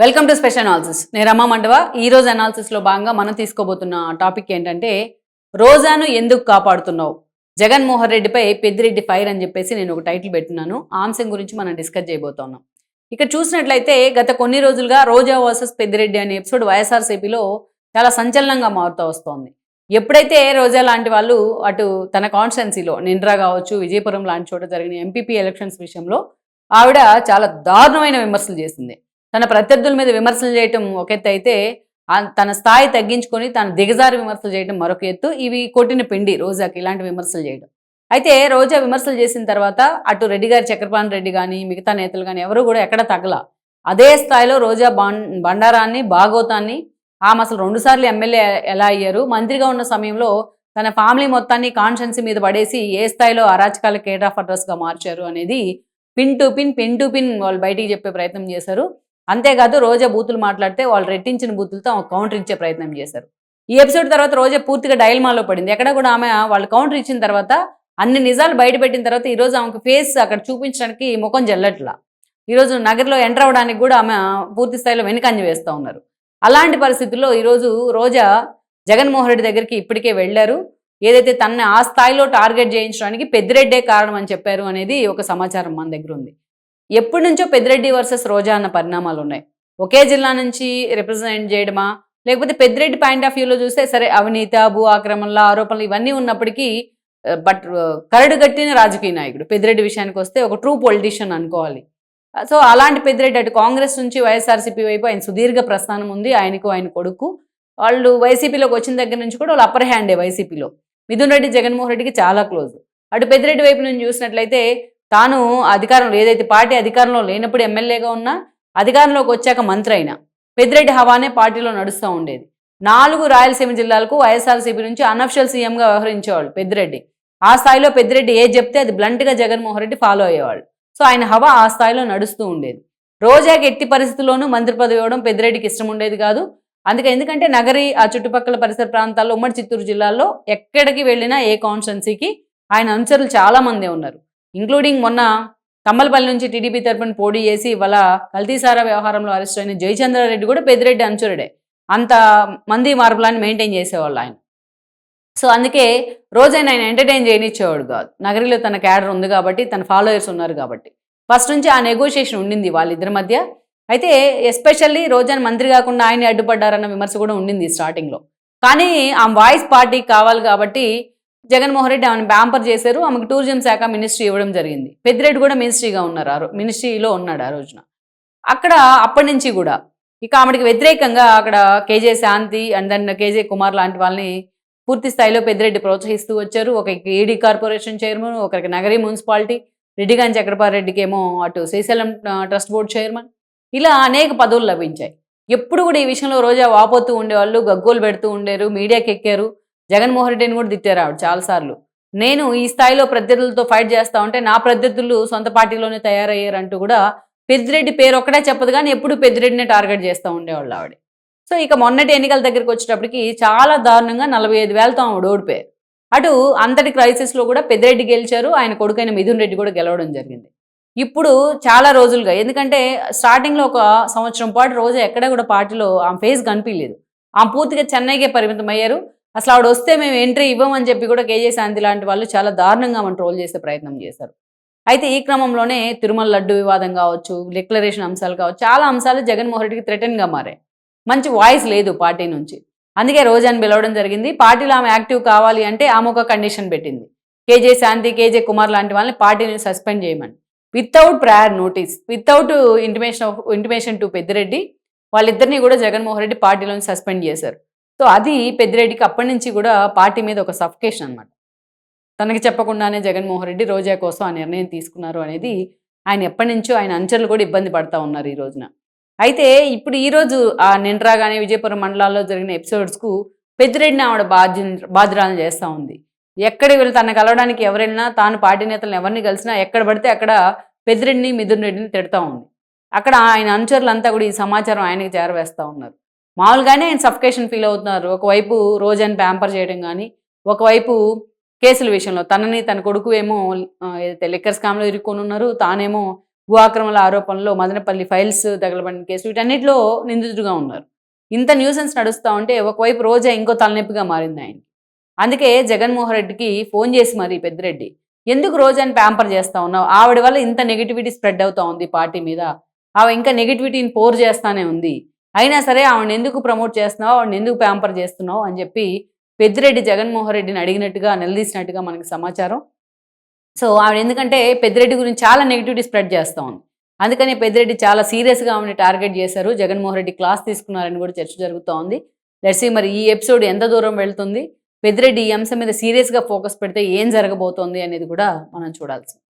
Welcome to special analysis నేను రమా మండవ. ఈ రోజు అనాలిసిస్ భాగంగా మనం తీసుకోబోతున్న టాపిక్ ఏంటంటే రోజాను ఎందుకు కాపాడుతున్నావు? జగన్మోహన్ రెడ్డిపై పెద్దిరెడ్డి ఫైర్ అని చెప్పేసి నేను ఒక టైటిల్ పెట్టున్నాను ఆ అంశం గురించి మనం డిస్కస్ చేయబోతున్నాం. ఇక్కడ చూసినట్లయితే గత కొన్ని రోజులుగా రోజా వర్సెస్ పెద్దిరెడ్డి అనే ఎపిసోడ్ వైఎస్ఆర్సీపీలో చాలా సంచలనంగా మారుతూ వస్తోంది. ఎప్పుడైతే రోజా లాంటి వాళ్ళు అటు తన కాన్స్టిట్యున్సీలో నిండ్రా కావచ్చు విజయపురం లాంటి చోట జరిగిన ఎంపీపీ ఎలక్షన్స్ విషయంలో ఆవిడ చాలా దారుణమైన విమర్శలు చేసింది. తన ప్రత్యర్థుల మీద విమర్శలు చేయటం ఒక ఎత్తు అయితే తన స్థాయి తగ్గించుకొని తన దిగజారి విమర్శలు చేయడం మరొక ఎత్తు. ఇవి కొట్టిన పిండి రోజాకి ఇలాంటి విమర్శలు చేయడం అయితే రోజా విమర్శలు చేసిన తర్వాత అటు రెడ్డి గారి చక్రపాణి రెడ్డి కానీ మిగతా నేతలు కానీ ఎవరు కూడా ఎక్కడ తగల. అదే స్థాయిలో రోజా బండారాన్ని భాగోతాన్ని ఆమె అసలు రెండుసార్లు ఎమ్మెల్యే ఎలా అయ్యారు మంత్రిగా ఉన్న సమయంలో తన ఫ్యామిలీ మొత్తాన్ని కాన్షియన్స్ మీద పడేసి ఏ స్థాయిలో అరాచకాల కేర్ ఆఫ్ అడ్రస్గా మార్చారు అనేది pin to pin pin to pin వాళ్ళు బయటికి చెప్పే ప్రయత్నం చేశారు. అంతేకాదు రోజా బూతులు మాట్లాడితే వాళ్ళు రెట్టించిన బూతులతో ఆమె కౌంటర్ ఇచ్చే ప్రయత్నం చేశారు. ఈ ఎపిసోడ్ తర్వాత రోజా పూర్తిగా డైల్మాలో పడింది. ఎక్కడ కూడా ఆమె వాళ్ళు కౌంటర్ ఇచ్చిన తర్వాత అన్ని నిజాలు బయటపెట్టిన తర్వాత ఈరోజు ఆమెకు ఫేస్ అక్కడ చూపించడానికి ముఖం జల్లట్లా. ఈరోజు నగర్లో ఎంటర్ అవ్వడానికి కూడా ఆమె పూర్తి స్థాయిలో వెనుకంజ వేస్తూ ఉన్నారు. అలాంటి పరిస్థితుల్లో ఈరోజు రోజా జగన్మోహన్ రెడ్డి దగ్గరికి ఇప్పటికే వెళ్ళారు. ఏదైతే తనని ఆ స్థాయిలో టార్గెట్ చేయించడానికి పెద్దిరెడ్డే కారణం అని చెప్పారు అనేది ఒక సమాచారం మన దగ్గర ఉంది. ఎప్పటి నుంచో పెద్దిరెడ్డి వర్సెస్ రోజా అన్న పరిణామాలు ఉన్నాయి. ఒకే జిల్లా నుంచి రిప్రజెంట్ చేయడమా? లేకపోతే పెద్దిరెడ్డి పాయింట్ ఆఫ్ వ్యూలో చూస్తే సరే అవినీతి భూ ఆక్రమణల ఆరోపణలు ఇవన్నీ ఉన్నప్పటికీ బట్ కరడు గట్టిన రాజకీయ నాయకుడు. పెద్దిరెడ్డి విషయానికి వస్తే ఒక ట్రూ పొలిటీషియన్ అనుకోవాలి. సో అలాంటి పెద్దిరెడ్డి అటు కాంగ్రెస్ నుంచి వైఎస్ఆర్సీపీ వైపు ఆయన సుదీర్ఘ ప్రస్థానం ఉంది. ఆయనకు ఆయన కొడుకు. వాళ్ళు వైసీపీలోకి వచ్చిన దగ్గర నుంచి కూడా వాళ్ళు అప్పర్ హ్యాండే వైసీపీలో. మిథున్ రెడ్డి జగన్మోహన్ రెడ్డికి చాలా క్లోజ్ అటు పెద్దిరెడ్డి వైపు నుంచి చూసినట్లయితే తాను అధికారంలో ఏదైతే పార్టీ అధికారంలో లేనప్పుడు ఎమ్మెల్యేగా ఉన్నా అధికారంలోకి వచ్చాక మంత్రి అయినా పెద్దిరెడ్డి హవానే పార్టీలో నడుస్తూ ఉండేది. నాలుగు రాయలసీమ జిల్లాలకు వైఎస్ఆర్సీపీ నుంచి అనఫిషియల్ సీఎంగా వ్యవహరించేవాళ్ళు పెద్దిరెడ్డి. ఆ స్థాయిలో పెద్దిరెడ్డి ఏ చెప్తే అది బ్లంట్గా జగన్మోహన్ రెడ్డి ఫాలో అయ్యేవాళ్ళు. సో ఆయన హవా ఆ స్థాయిలో నడుస్తూ ఉండేది. రోజాకి ఎట్టి పరిస్థితుల్లోనూ మంత్రి పదవి ఇవ్వడం పెద్దిరెడ్డికి ఇష్టం ఉండేది కాదు. అందుకే ఎందుకంటే నగరి ఆ చుట్టుపక్కల పరిసర ప్రాంతాల్లో ఉమ్మడి చిత్తూరు జిల్లాలో ఎక్కడికి వెళ్ళినా ఏ కాన్స్టెన్సీకి ఆయన అనుచరులు చాలా మందే ఉన్నారు. ఇంక్లూడింగ్ మొన్న కమ్మలపల్లి నుంచి టీడీపీ తరపున పోటీ చేసి వాళ్ళ కల్తీసారా వ్యవహారంలో అరెస్ట్ అయిన జయచంద్రారెడ్డి కూడా పెద్దిరెడ్డి అనుచరుడే. అంత మంది మార్పులని మెయింటైన్ చేసేవాళ్ళు ఆయన. సో అందుకే రోజైనా ఆయన ఎంటర్టైన్ చేయనిచ్చేవాడు కాదు. నగరిలో తన క్యాడర్ ఉంది కాబట్టి తన ఫాలోయర్స్ ఉన్నారు కాబట్టి. ఫస్ట్ నుంచి ఆ నెగోషియేషన్ ఉండింది వాళ్ళిద్దరి మధ్య. అయితే ఎస్పెషల్లీ రోజాని మంత్రి కాకుండా ఆయన అడ్డుపడ్డారన్న విమర్శ కూడా ఉండింది స్టార్టింగ్లో కానీ ఆ వాయిస్ పార్టీకి కావాలి కాబట్టి జగన్మోహన్ రెడ్డి ఆమెను బ్యాంపర్ చేశారు. ఆమెకు టూరిజం శాఖ మినిస్ట్రీ ఇవ్వడం జరిగింది. పెద్దిరెడ్డి కూడా మినిస్ట్రీగా ఉన్నారు ఆ రో- మినిస్ట్రీలో ఉన్నాడు ఆ రోజున. అక్కడ అప్పటి నుంచి కూడా ఇక ఆమెకి వ్యతిరేకంగా అక్కడ KJ Shanti and then KJ Kumar లాంటి వాళ్ళని పూర్తి స్థాయిలో పెద్దిరెడ్డి ప్రోత్సహిస్తూ వచ్చారు. ఒకరికి ఈడీ కార్పొరేషన్ చైర్మన్ ఒకరికి నగరి మున్సిపాలిటీ రెడ్డిగాని చక్రపారెడ్డికి ఏమో అటు శ్రీశైలం ట్రస్ట్ బోర్డు చైర్మన్. ఇలా అనేక పదవులు లభించాయి. ఎప్పుడు కూడా ఈ విషయంలో రోజా వాపోతూ ఉండేవాళ్ళు గగ్గోలు పెడుతూ ఉండేరు మీడియాకి ఎక్కారు జగన్మోహన్ రెడ్డిని కూడా తిట్టారు ఆవిడ చాలాసార్లు. నేను ఈ స్థాయిలో ప్రత్యర్థులతో ఫైట్ చేస్తా ఉంటే నా ప్రత్యర్థులు సొంత పార్టీలోనే తయారయ్యారంటూ కూడా పెద్దిరెడ్డి పేరు ఒక్కడే చెప్పదు కానీ ఎప్పుడు పెద్దిరెడ్డినే టార్గెట్ చేస్తూ ఉండేవాళ్ళు ఆవిడ. సో ఇక మొన్నటి ఎన్నికల దగ్గరికి వచ్చేటప్పటికి చాలా దారుణంగా నలభై ఐదు వేలతో ఆవిడ ఓడిపోయారు. అటు అంతటి క్రైసిస్లో కూడా పెద్దిరెడ్డి గెలిచారు ఆయన కొడుకైన మిథున్ రెడ్డి కూడా గెలవడం జరిగింది. ఇప్పుడు చాలా రోజులుగా ఎందుకంటే స్టార్టింగ్లో ఒక సంవత్సరం పాటు రోజు ఎక్కడా కూడా పార్టీలో ఆమె ఫేస్ కనిపించలేదు. ఆమె పూర్తిగా చెన్నైకే పరిమితం అయ్యారు అసలు ఆవిడ వస్తే మేము ఎంట్రీ ఇవ్వమని చెప్పి కూడా కేజే శాంతి లాంటి వాళ్ళు చాలా దారుణంగా మనం ట్రోల్ చేసే ప్రయత్నం చేశారు. అయితే ఈ క్రమంలోనే తిరుమల లడ్డు వివాదం కావచ్చు డిక్లరేషన్ అంశాలు కావచ్చు చాలా అంశాలు జగన్మోహన్ రెడ్డికి థ్రెటన్గా మారాయి. మంచి వాయిస్ లేదు పార్టీ నుంచి. అందుకే రోజాని పిలవడం జరిగింది. పార్టీలో ఆమె యాక్టివ్ కావాలి అంటే ఆమె ఒక కండిషన్ పెట్టింది. కేజే శాంతి కేజే కుమార్ లాంటి వాళ్ళని పార్టీని సస్పెండ్ చేయమని. Without prior notice without intimation intimation to Peddireddy వాళ్ళిద్దరిని కూడా జగన్మోహన్ రెడ్డి పార్టీలోని సస్పెండ్ చేశారు. సో అది పెద్దిరెడ్డికి అప్పటి నుంచి కూడా పార్టీ మీద ఒక సఫికేషన్ అన్నమాట. తనకి చెప్పకుండానే జగన్మోహన్ రెడ్డి రోజా కోసం ఆ నిర్ణయం తీసుకున్నారు అనేది ఆయన ఎప్పటి నుంచో ఆయన అంచెలు కూడా ఇబ్బంది పడతా ఉన్నారు ఈ రోజున. అయితే ఇప్పుడు ఈ రోజు ఆ నిండ్రా కానీ విజయపురం మండలాల్లో జరిగిన ఎపిసోడ్స్కు పెద్దిరెడ్డిని ఆవిడ బాధ్య బాధ్యురాలను చేస్తూ ఉంది. ఎక్కడికి వెళ్ళి తన కలవడానికి ఎవరు వెళ్ళినా తాను పార్టీ నేతలను ఎవరిని కలిసినా ఎక్కడ పడితే అక్కడ పెద్దిరెడ్డిని మిథున్ రెడ్డిని తిడతా ఉంది. అక్కడ ఆయన అనుచరులంతా కూడా ఈ సమాచారం ఆయనకి చేరవేస్తూ ఉన్నారు. మామూలుగానే ఆయన సఫికేషన్ ఫీల్ అవుతున్నారు. ఒకవైపు రోజాని ప్యాంపర్ చేయడం కానీ ఒకవైపు కేసుల విషయంలో తనని తన కొడుకు ఏమో ఏదైతే లిక్కర్ స్కామ్లో ఇరుక్కొని ఉన్నారు తానేమో భూ ఆక్రమణ ఆరోపణలో మదనపల్లి ఫైల్స్ తగలబడిన కేసు వీటన్నిటిలో నిందితుడిగా ఉన్నారు. ఇంత న్యూసెన్స్ నడుస్తూ ఉంటే ఒకవైపు రోజా ఇంకో తలనొప్పిగా మారింది ఆయన అందుకే జగన్మోహన్ రెడ్డికి ఫోన్ చేసి మరి పెద్దిరెడ్డి ఎందుకు రోజాని ప్యాంపర్ చేస్తా ఉన్నావు? ఆవిడ వల్ల ఇంత నెగిటివిటీ స్ప్రెడ్ అవుతా ఉంది పార్టీ మీద. ఆవి ఇంకా నెగిటివిటీని పోర్ చేస్తానే ఉంది. అయినా సరే ఆవిడని ఎందుకు ప్రమోట్ చేస్తున్నావు? ఆవిడని ఎందుకు ప్యాంపర్ చేస్తున్నావు? అని చెప్పి పెద్దిరెడ్డి జగన్మోహన్ రెడ్డిని అడిగినట్టుగా నిలదీసినట్టుగా మనకి సమాచారం. సో ఆవిడ ఎందుకంటే పెద్దిరెడ్డి గురించి చాలా నెగిటివిటీ స్ప్రెడ్ చేస్తూ ఉంది. అందుకని పెద్దిరెడ్డి చాలా సీరియస్గా ఆమెను టార్గెట్ చేశారు. జగన్మోహన్ రెడ్డి క్లాస్ తీసుకున్నారని కూడా చర్చ జరుగుతూ ఉంది. లెట్సీ మరి ఈ ఎపిసోడ్ ఎంత దూరం వెళ్తుంది? పెద్దిరెడ్డి ఈ అంశం మీద సీరియస్గా ఫోకస్ పెడితే ఏం జరగబోతోంది అనేది కూడా మనం చూడాల్సింది.